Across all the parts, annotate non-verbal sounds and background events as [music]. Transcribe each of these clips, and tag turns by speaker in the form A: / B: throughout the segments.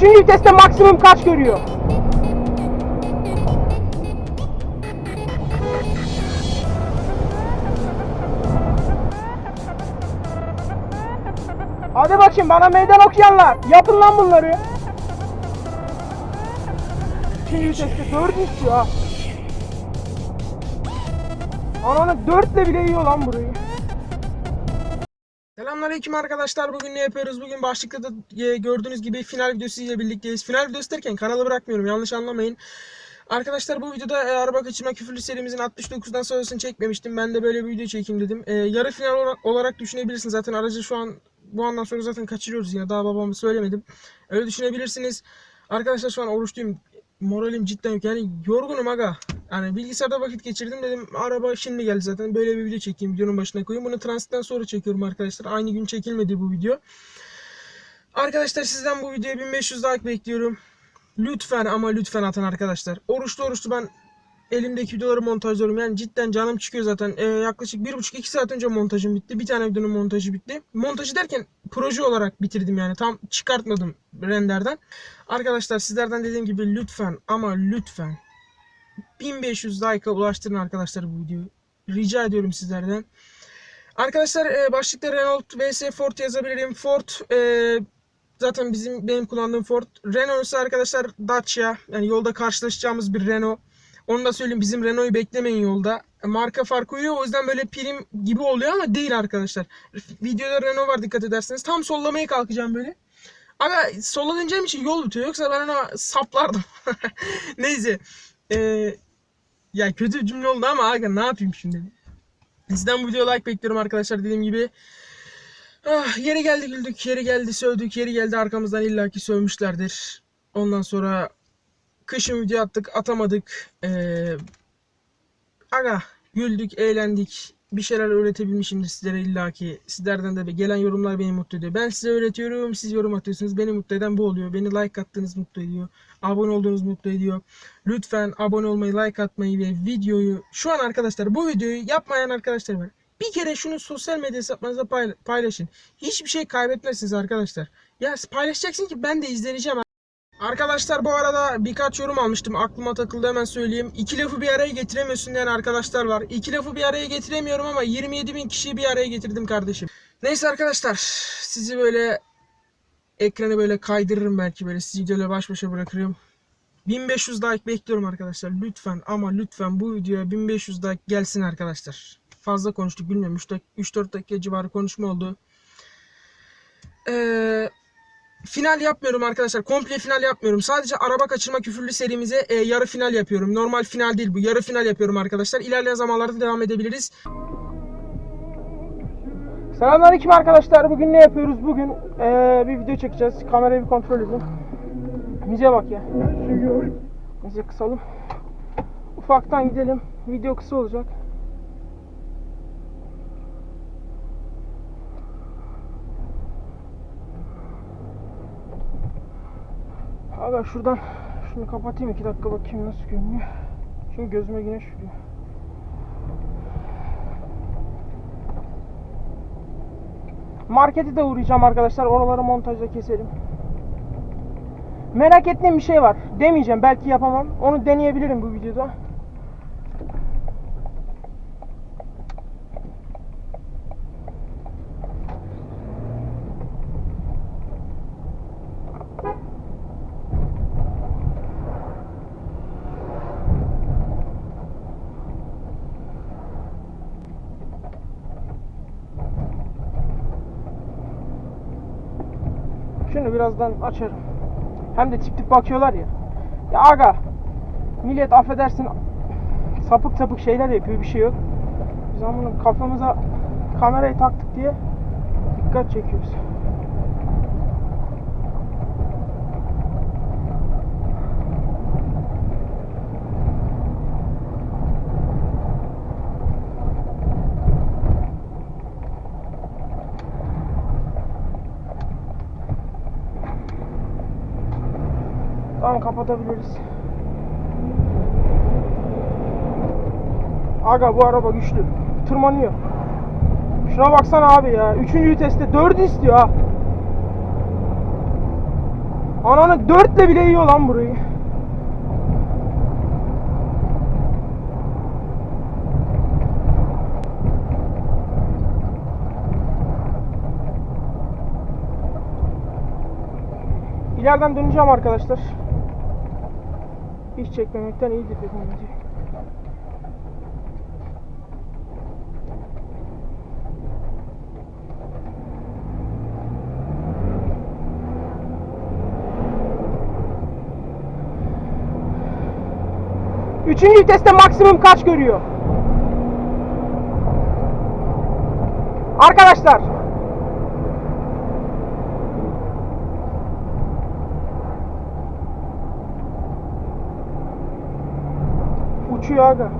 A: Üçüncü viteste maksimum kaç görüyor? Hadi bakayım bana meydan okuyanlar. Yapın lan bunları. Üçüncü viteste dört istiyor ha. Ananı dörtle bile yiyor lan burayı. Selamünaleyküm arkadaşlar. Bugün ne yapıyoruz? Bugün başlıkta da e, gördüğünüz gibi final videosu ile birlikteyiz. Final videosu derken kanalı bırakmıyorum. Yanlış anlamayın. Arkadaşlar bu videoda e, araba kaçırma küfürlü serimizin 69'dan sonrasını çekmemiştim. Ben de böyle bir video çekeyim dedim. E, yarı final olarak, düşünebilirsiniz. Zaten aracı şu an bu andan sonra zaten kaçırıyoruz yine. Daha babamı söylemedim. Öyle düşünebilirsiniz. Arkadaşlar şu an oruçluyum. Moralim cidden yok. Yani yorgunum aga. Yani bilgisayarda vakit geçirdim dedim. Araba şimdi geldi zaten. Böyle bir video çekeyim. Videonun başına koyayım. Bunu transitten sonra çekiyorum arkadaşlar. Aynı gün çekilmedi bu video. Arkadaşlar sizden bu videoya 1500 like bekliyorum. Lütfen ama lütfen atın arkadaşlar. Oruçlu oruçlu ben elimdeki videoları montajlıyorum. Yani cidden canım çıkıyor zaten. Ee, yaklaşık 1,5-2 saat önce montajım bitti. Bir tane videonun montajı bitti. Montajı derken proje olarak bitirdim yani. Tam çıkartmadım renderden. Arkadaşlar sizlerden dediğim gibi lütfen ama lütfen 1500 like'a ulaştırın arkadaşlar bu videoyu. Rica ediyorum sizlerden. Arkadaşlar e, başlıkta Renault vs Ford yazabilirim. Ford e, zaten bizim benim kullandığım Ford. Renault ise arkadaşlar Dacia. Yani yolda karşılaşacağımız bir Renault. Onu da söyleyeyim bizim Renault'u beklemeyin yolda. E, Marka farkı uyuyor o yüzden böyle prim gibi oluyor ama değil arkadaşlar. Videoda Renault var dikkat ederseniz. Tam sollamaya kalkacağım böyle. Ama sola döneceğim için yol bitiyor. Yoksa ben ona saplardım. [laughs] Neyse. Ee, ya kötü bir cümle oldu ama aga ne yapayım şimdi? Sizden bu videoya like bekliyorum arkadaşlar dediğim gibi. Ah, yeri geldi güldük, yeri geldi sövdük, yeri geldi arkamızdan illaki sövmüşlerdir. Ondan sonra kışın video attık, atamadık. Ee, aga güldük, eğlendik. Bir şeyler öğretebilmişimdir sizlere illaki. Sizlerden de gelen yorumlar beni mutlu ediyor. Ben size öğretiyorum, siz yorum atıyorsunuz. Beni mutlu eden bu oluyor. Beni like attığınız mutlu ediyor. Abone olduğunuz mutlu ediyor. Lütfen abone olmayı, like atmayı ve videoyu şu an arkadaşlar bu videoyu yapmayan arkadaşlar var. Bir kere şunu sosyal medya hesaplarınıza payla- paylaşın. Hiçbir şey kaybetmezsiniz arkadaşlar. Ya paylaşacaksın ki ben de izleneceğim. Arkadaşlar bu arada birkaç yorum almıştım. Aklıma takıldı hemen söyleyeyim. İki lafı bir araya getiremiyorsun diyen arkadaşlar var. İki lafı bir araya getiremiyorum ama 27 bin kişiyi bir araya getirdim kardeşim. Neyse arkadaşlar sizi böyle ekranı böyle kaydırırım belki böyle sizi videoyla baş başa bırakırım. 1500 like bekliyorum arkadaşlar. Lütfen ama lütfen bu videoya 1500 like gelsin arkadaşlar. Fazla konuştuk bilmiyorum. 3-4 dakika civarı konuşma oldu. Eee final yapmıyorum arkadaşlar. Komple final yapmıyorum. Sadece araba kaçırma küfürlü serimize e, yarı final yapıyorum. Normal final değil bu. Yarı final yapıyorum arkadaşlar. İlerleyen zamanlarda devam edebiliriz. Selamünaleyküm arkadaşlar. Bugün ne yapıyoruz? Bugün e, bir video çekeceğiz. Kamerayı bir kontrol edin. Müziğe bak ya. Müziği kısalım. Ufaktan gidelim. Video kısa olacak. Aga şuradan şunu kapatayım iki dakika bakayım nasıl görünüyor. Çünkü gözüme güneş vuruyor. Markete de uğrayacağım arkadaşlar. Oraları montajda keselim. Merak ettiğim bir şey var. Demeyeceğim. Belki yapamam. Onu deneyebilirim bu videoda. Şunu birazdan açarım. Hem de tip tip bakıyorlar ya. Ya aga millet affedersin sapık sapık şeyler yapıyor bir şey yok. Biz bunu kafamıza kamerayı taktık diye dikkat çekiyoruz. Tamam kapatabiliriz. Aga bu araba güçlü. Tırmanıyor. Şuna baksana abi ya. Üçüncü viteste dördü istiyor ha.
B: Ananı dörtle bile yiyor lan burayı. İleriden döneceğim arkadaşlar. Hiç çekmemekten iyidir dedim bence. Üçüncü viteste maksimum kaç görüyor? Arkadaşlar. Uçuyor aga.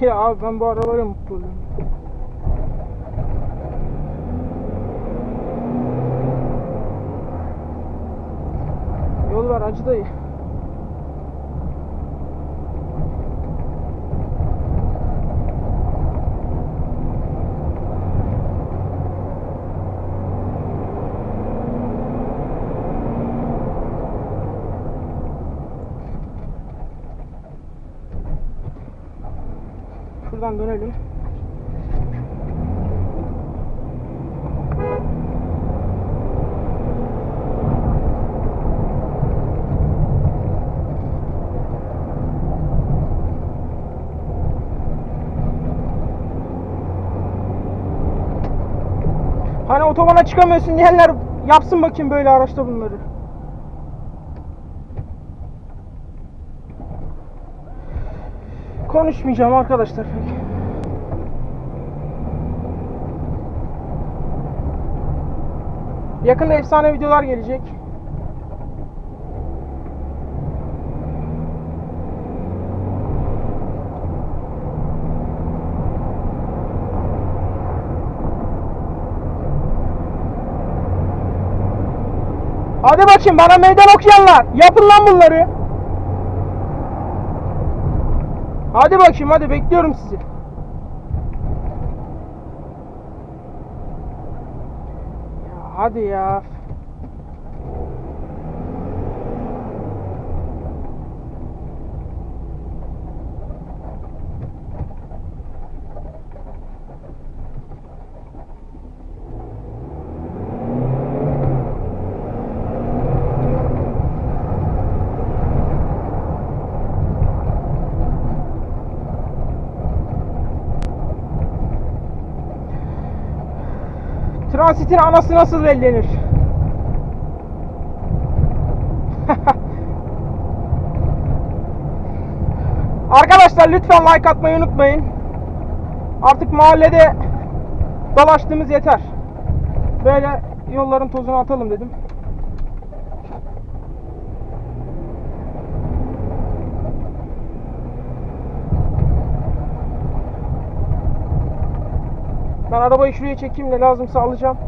B: Ya abi ben bu arabayla mutlu oluyorum. Yol ver acı dayı. Şuradan dönelim. Hani otobana çıkamıyorsun diyenler yapsın bakayım böyle araçta bunları. Konuşmayacağım arkadaşlar pek. Yakında efsane videolar gelecek. Hadi bakayım bana meydan okuyanlar. Yapın lan bunları. Hadi bakayım hadi bekliyorum sizi. Ya hadi ya. Transitin anası nasıl bellenir? [laughs] Arkadaşlar lütfen like atmayı unutmayın. Artık mahallede dolaştığımız yeter. Böyle yolların tozunu atalım dedim. Ben arabayı şuraya çekeyim ne lazımsa alacağım.